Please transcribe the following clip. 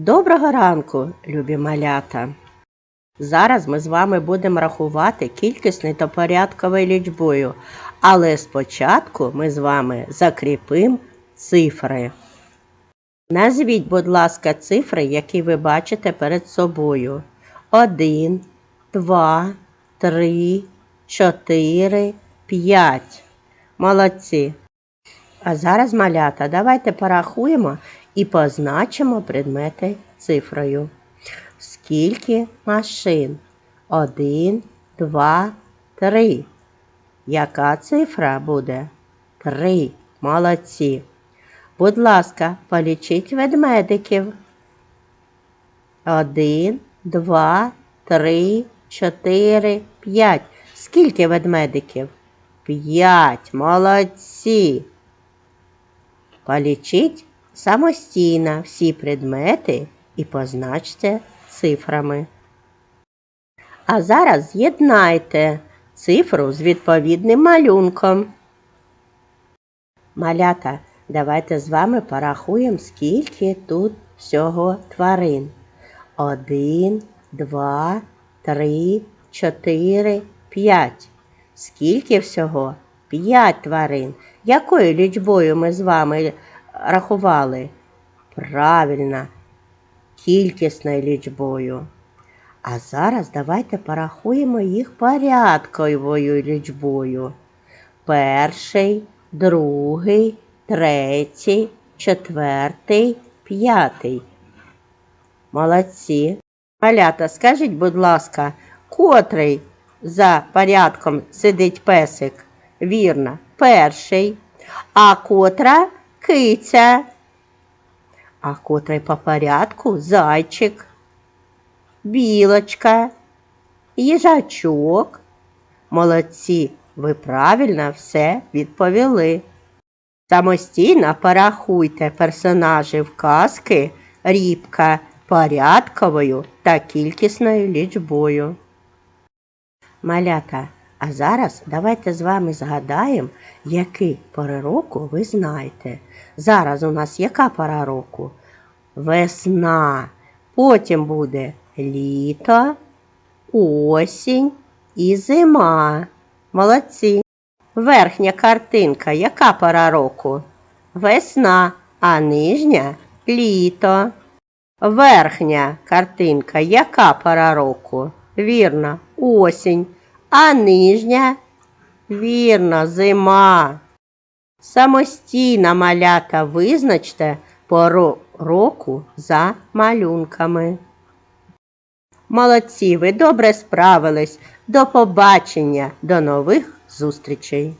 Доброго ранку, любі малята! Зараз ми з вами будемо рахувати кількісною та порядковою лічбою, але спочатку ми з вами закріпимо цифри. Назвіть, будь ласка, цифри, які ви бачите перед собою. Один, два, три, чотири, п'ять. Молодці. А зараз, малята, давайте порахуємо і позначимо предмети цифрою. Скільки машин? Один, два, три. Яка цифра буде? Три. Молодці. Будь ласка, полічіть ведмедиків. Один, два, три, чотири, п'ять. Скільки ведмедиків? П'ять. Молодці. Полічіть самостійно всі предмети і позначте цифрами. А зараз з'єднайте цифру з відповідним малюнком. Малята, давайте з вами порахуємо, скільки тут всього тварин. Один, два, три, чотири, п'ять. Скільки всього? П'ять тварин. Якою лічбою ми з вами рахували? Правильно, кількісною лічбою. А зараз давайте порахуємо їх порядковою лічбою. Перший, другий, третій, четвертий, п'ятий. Молодці. Малята, скажіть, будь ласка, котрий за порядком сидить песик? Вірно, перший. А котра киця. А котрий по порядку зайчик, білочка, їжачок. Молодці, ви правильно все відповіли. Самостійно порахуйте персонажів казки Рібка порядковою та кількісною лічбою. Малята, а зараз давайте з вами згадаємо, які пори року ви знаєте. Зараз у нас яка пора року? Весна. Потім буде літо, осінь і зима. Молодці. Верхня картинка, яка пора року? Весна, а нижня літо. Верхня картинка, яка пора року? Вірно, осінь. А нижня? Вірно, зима. Самостійно малята визначте пору року за малюнками. Молодці, ви добре справились. До побачення, до нових зустрічей!